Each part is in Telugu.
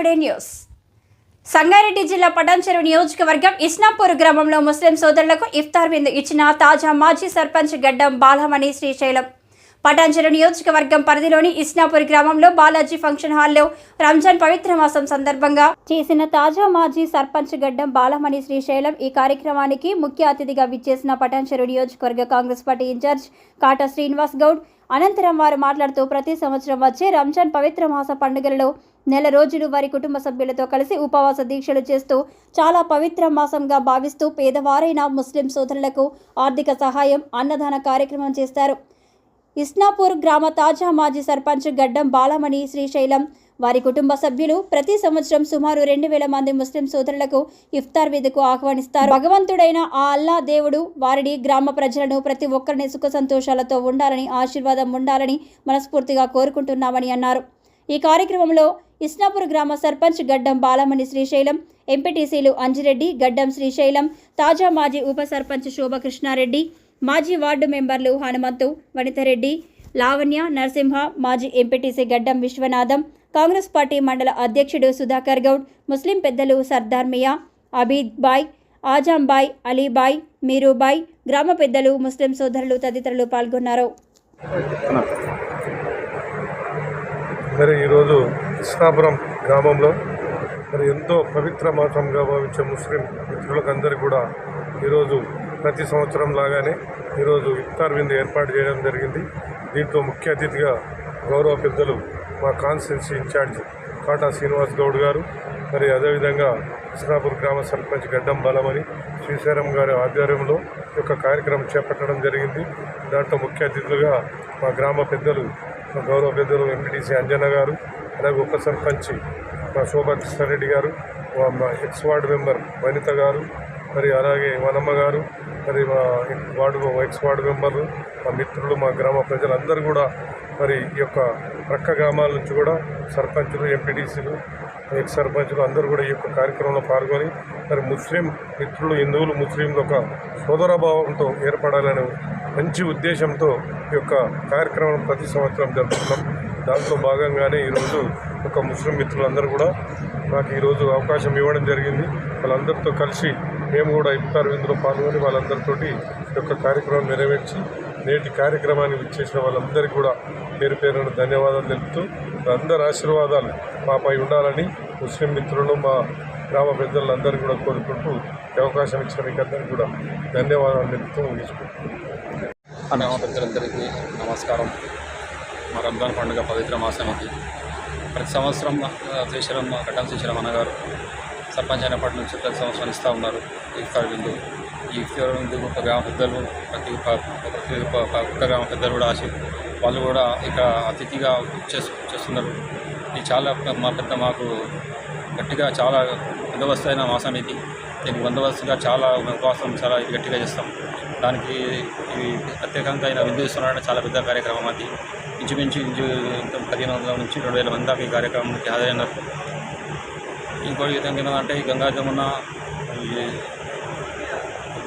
టుడే న్యూస్ సంగారెడ్డి జిల్లా పటాన్చెరువు నియోజకవర్గం ఇస్నాపూర్ గ్రామంలో ముస్లిం సోదరులకు ఇఫ్తార్ విందు ఇచ్చిన తాజా మాజీ సర్పంచ్ గడ్డం బాలమణి శ్రీశైలం. పటాన్చెరు నియోజకవర్గం పరిధిలోని ఇస్నాపూర్ గ్రామంలో బాలాజీ ఫంక్షన్ హాల్లో రంజాన్ పవిత్ర మాసం సందర్భంగా చేసిన తాజా మాజీ సర్పంచ్ గడ్డం బాలమణి శ్రీశైలం ఈ కార్యక్రమానికి ముఖ్య అతిథిగా విచ్చేసిన పటాన్చెరు నియోజకవర్గ Congress party incharge Kata Srinivas Goud. అనంతరం వారు మాట్లాడుతూ ప్రతి సంవత్సరం వచ్చే రంజాన్ పవిత్ర మాస పండుగలలో నెల రోజులు వారి కుటుంబ సభ్యులతో కలిసి ఉపవాస దీక్షలు చేస్తూ చాలా పవిత్ర మాసంగా భావిస్తూ పేదవారైన ముస్లిం సోదరులకు ఆర్థిక సహాయం అన్నదాన కార్యక్రమం చేస్తారు. ఇస్నాపూర్ గ్రామ తాజా మాజీ సర్పంచ్ గడ్డం బాలమణి శ్రీశైలం వారి కుటుంబ సభ్యులు ప్రతి సంవత్సరం సుమారు రెండు వేల మంది ముస్లిం సోదరులకు ఇఫ్తార్ విధుకు ఆహ్వానిస్తారు. భగవంతుడైన ఆ అల్లా దేవుడు వారిని గ్రామ ప్రజలను ప్రతి ఒక్కరిని సుఖ సంతోషాలతో ఉండాలని ఆశీర్వాదం ఉండాలని మనస్ఫూర్తిగా కోరుకుంటున్నామని అన్నారు. ఈ కార్యక్రమంలో ఇస్నాపూర్ గ్రామ సర్పంచ్ గడ్డం బాలమణి శ్రీశైలం ఎంపీటీసీలు అంజిరెడ్డి గడ్డం శ్రీశైలం తాజా మాజీ ఉప సర్పంచ్ శోభకృష్ణారెడ్డి మాజీ వార్డు మెంబర్లు హనుమంతు వనితారెడ్డి లావణ్య నరసింహ మాజీ ఎంపీటీసీ గడ్డం విశ్వనాథం కాంగ్రెస్ పార్టీ మండల అధ్యక్షుడు సుధాకర్ గౌడ్ ముస్లిం పెద్దలు సర్దార్ మియా అబీద్ బాయ్ ఆజాంబాయ్ అలీబాయ్ మీరుబాయ్ గ్రామ పెద్దలు ముస్లిం సోదరులు తదితరులు పాల్గొన్నారు. మరి ఈరోజు కృష్ణాపురం గ్రామంలో మరి ఎంతో పవిత్ర మాసంగా భావించే ముస్లిం మిత్రులకందరికీ కూడా ఈరోజు ప్రతి సంవత్సరం లాగానే ఈరోజు ఇఫ్తార్ విందు ఏర్పాటు చేయడం జరిగింది. దీంట్లో ముఖ్య అతిథిగా గౌరవ పెద్దలు మా కాన్స్టిట్యున్సీ ఇన్ఛార్జ్ కాటా శ్రీనివాస్ గౌడ్ గారు మరి అదేవిధంగా కృష్ణాపూర్ గ్రామ సర్పంచ్ గడ్డం బలమని శ్రీశైలం గారి ఆధ్వర్యంలో ఈ యొక్క కార్యక్రమం చేపట్టడం జరిగింది. దాంట్లో ముఖ్య అతిథులుగా మా గ్రామ పెద్దలు మా గౌరవ పెద్దలు ఎంపీటీసీ అంజన గారు అలాగే ఉప సర్పంచ్ మా శోభా కృష్ణారెడ్డి గారు మా మా ఎక్స్ వార్డు మెంబర్ వనిత గారు మరి అలాగే వనమ్మ గారు మరి మా వార్డు ఎక్స్ వార్డు మెంబర్లు మా మిత్రులు మా గ్రామ ప్రజలందరూ కూడా మరి ఈ యొక్క ప్రక్క గ్రామాల నుంచి కూడా సర్పంచులు ఎంపీటీసీలు ఎక్స్ సర్పంచులు అందరూ కూడా ఈ యొక్క కార్యక్రమంలో పాల్గొని మరి ముస్లిం మిత్రులు హిందువులు ముస్లింలు ఒక సోదరభావంతో ఏర్పడాలనే మంచి ఉద్దేశంతో ఈ యొక్క కార్యక్రమం ప్రతి సంవత్సరం జరుపుతున్నాం దాంట్లో భాగంగానే ఈరోజు ఒక ముస్లిం మిత్రులందరూ కూడా నాకు ఈరోజు అవకాశం ఇవ్వడం జరిగింది. వాళ్ళందరితో కలిసి మేము కూడా ఇఫ్తార్ విందులో పాల్గొని వాళ్ళందరితోటి ఈ యొక్క కార్యక్రమం నెరవేర్చి నేటి కార్యక్రమాన్ని విచ్చేసిన వాళ్ళందరికీ కూడా పేరు పేరున ధన్యవాదాలు తెలుపుతూ అందరి ఆశీర్వాదాలు మాపై ఉండాలని ముస్లిం మిత్రులు మా గ్రామ పెద్దలందరికీ కూడా కోరుకుంటూ ఈ అవకాశం ఇచ్చిన మీకు అందరికీ కూడా ధన్యవాదాలు తెలుపుతూ ముగించుకుంటున్నాను గ్రామ పెద్దలందరికీ నమస్కారం. మా రంజాన్ పండుగ పవిత్ర మాసం అది ప్రతి సంవత్సరం ఆ, శ్రీశైలం కట్టం శ్రీశైలం అన్నగారు సర్పంచ్ అయినప్పటి నుంచి ప్రతి సంవత్సరం ఇస్తూ ఉన్నారు. ఇఫ్తార్ విందు ఈ ఇఫ్తార్ విందు ఒక గ్రామ పెద్దలు ప్రతి ఒక్క ప్రతి ఒక్క గ్రామ పెద్దలు కూడా ఆశ వాళ్ళు కూడా ఇక్కడ అతిథిగా చేస్తున్నారు. ఇది చాలా మా పెద్ద మాకు గట్టిగా చాలా బందోబస్తు అయిన మాసం ఇది దీనికి బందోబస్తుగా చాలా ఉపవాసం చాలా గట్టిగా చేస్తాం. దానికి ఇవి ప్రత్యేకంగా అయిన విందిస్తున్నారంటే చాలా పెద్ద కార్యక్రమం అది. ఇంచుమించు ఇంచు పదిహేను వందల నుంచి రెండు వేల మంది దాకా ఈ కార్యక్రమానికి హాజరైనారు. ఇంకో విధంగా ఏంటంటే ఈ గంగా జమున ఈ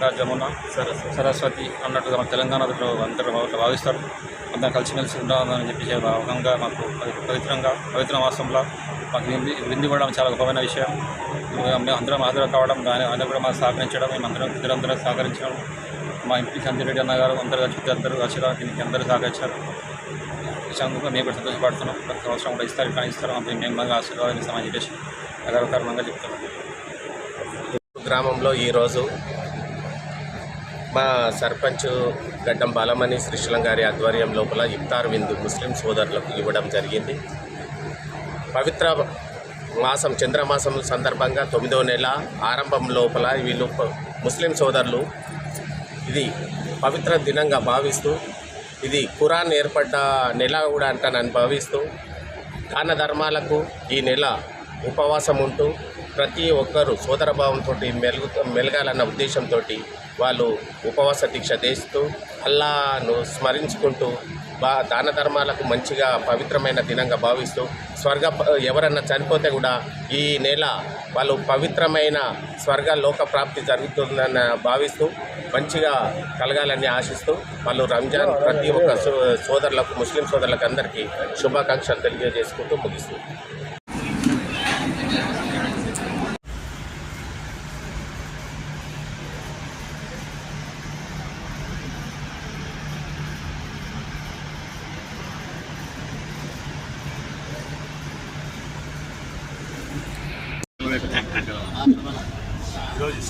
గంగా జమున సరస్వతి సరస్వతి అన్నట్టుగా మన తెలంగాణలో అందరూ భావిస్తారు. అందరం కలిసిమెలిసి ఉండాలని చెప్పి భాగంగా మాకు పవిత్రంగా పవిత్ర మాసంలో మాకు విందు విందు కూడా చాలా గొప్పమైన విషయం. మేము అందరం హాజరు కావడం దాని అందరూ కూడా మాకు సహకరించడం మేము అందరం ఇద్దరందరూ సహకరించడం. మా ఇంటి సంజయ్ అన్న గారు అందరూ కలిసి అందరూ వచ్చిన దీనికి అందరూ సహకరించారు. విషయంగా మేము కూడా సంతోషపడుతున్నాం. ప్రతి సంవత్సరం కూడా ఇస్తారు కానీ ఇస్తారు. మేము మేము బాగా ఆశీర్వాదం ఇస్తామని చెప్పేసి అగర్వకారణంగా చెప్తున్నాం. గ్రామంలో ఈరోజు మా సర్పంచ్ గడ్డం బాలమణి శ్రీశలం గారి ఆధ్వర్యం లోపల ఇఫ్తార్ విందు ముస్లిం సోదరులకు ఇవ్వడం జరిగింది. పవిత్ర మాసం చంద్రమాసం సందర్భంగా తొమ్మిదో నెల ఆరంభం లోపల వీళ్ళు ముస్లిం సోదరులు ఇది పవిత్ర దినంగా భావిస్తూ ఇది ఖురాన్ ఏర్పడ్డ నెల కూడా అంటానని భావిస్తూ దాన ధర్మాలకు ఈ నెల ఉపవాసం ఉంటూ ప్రతి ఒక్కరూ సోదరభావంతో మెలుగు మెలగాలన్న ఉద్దేశంతో వాళ్ళు ఉపవాస దీక్ష చేస్తూ అల్లాను స్మరించుకుంటూ బా దాన ధర్మాలకు మంచిగా పవిత్రమైన దినంగా భావిస్తూ స్వర్గ ఎవరన్నా చనిపోతే కూడా ఈ నెల వాళ్ళు పవిత్రమైన స్వర్గ లోక ప్రాప్తి జరుగుతుందని భావిస్తూ మంచిగా కలగాలని ఆశిస్తూ వాళ్ళు రంజాన్ ప్రతి ఒక్క సో- సోదరులకు ముస్లిం సోదరులకు అందరికీ శుభాకాంక్షలు తెలియజేసుకుంటూ ముగిస్తుంది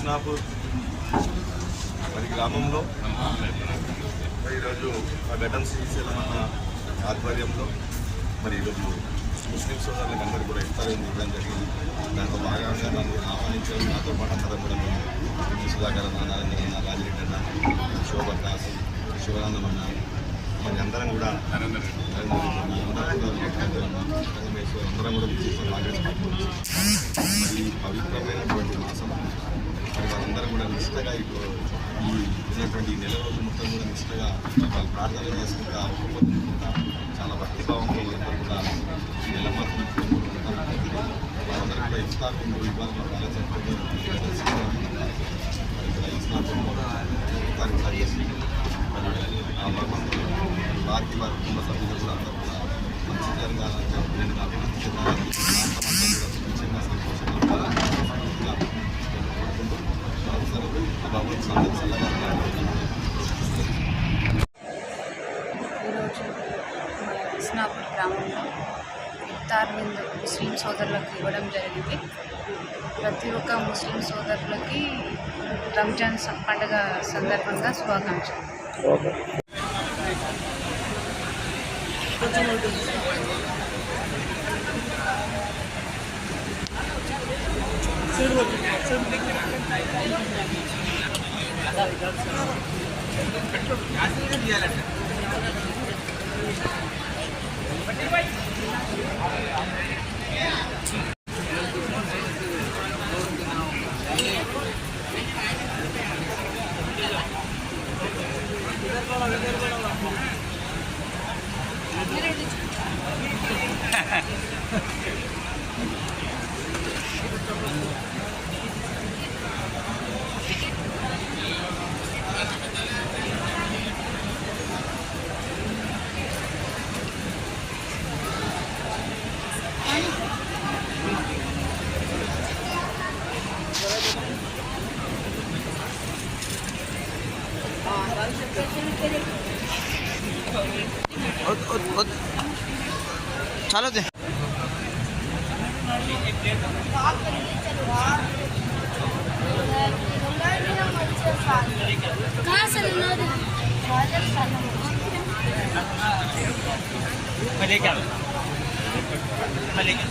హుస్నాపూర్ మరి గ్రామంలో ఈరోజు ఆ గడ్డం శ్రీశైలం ఆధ్వర్యంలో మరి ఈరోజు ముస్లిం సోదరులకు అందరూ కూడా ఇస్తారని ఇవ్వడం జరిగింది. దాంతో భాగంగా నన్ను ఆహ్వానించడం నాతో పాటు అందరం కూడా మేము సుధాకర్ అన్న నారాయణ అన్న రాజిరెడ్డి అన్న శోభదాస్ శివరానందం అన్న మరి అందరం కూడా నరేందర్ అందరం కూడా మరి పవిత్రమైనటువంటి మాసం మరి వాళ్ళందరూ కూడా నిష్టగా ఇప్పుడు ఈ ఉన్నటువంటి నెల రోజులు మొత్తం కూడా నిష్టగా వాళ్ళు ప్రార్థనలు చేసుకుంటా ఒప్పుకుంటా చాలా భక్తిభావంతో వాళ్ళందరూ కూడా నెల మాత్రం వాళ్ళందరూ కూడా ఇస్తారు ఇవ్వాలి మాకు ఆలోచన వారికి వారి కుటుంబ సభ్యులు కూడా అందరూ కూడా మంచి జరగాలంటే నేను అభివృద్ధి చెందాలని ప్రాంతం అంతా కూడా సుభిక్షంగా సంతోషంగా ఉండాలని మనస్ఫూర్తిగా నేను కోరుకుంటూ మరొకసారి ఆ భగవంతుడు అందరూ చల్లగా ఉండాలని ఈరోజు మన ఇస్నాపూర్ గ్రామంలో ఇఫ్తార్ విందు ముస్లిం సోదరులకు ఇవ్వడం జరిగింది. ప్రతి ఒక్క ముస్లిం సోదరులకి రంజాన్ పండుగ సందర్భంగా శుభాకాంక్షలు Yeah. चलो दे कहाँ क्या मले क्या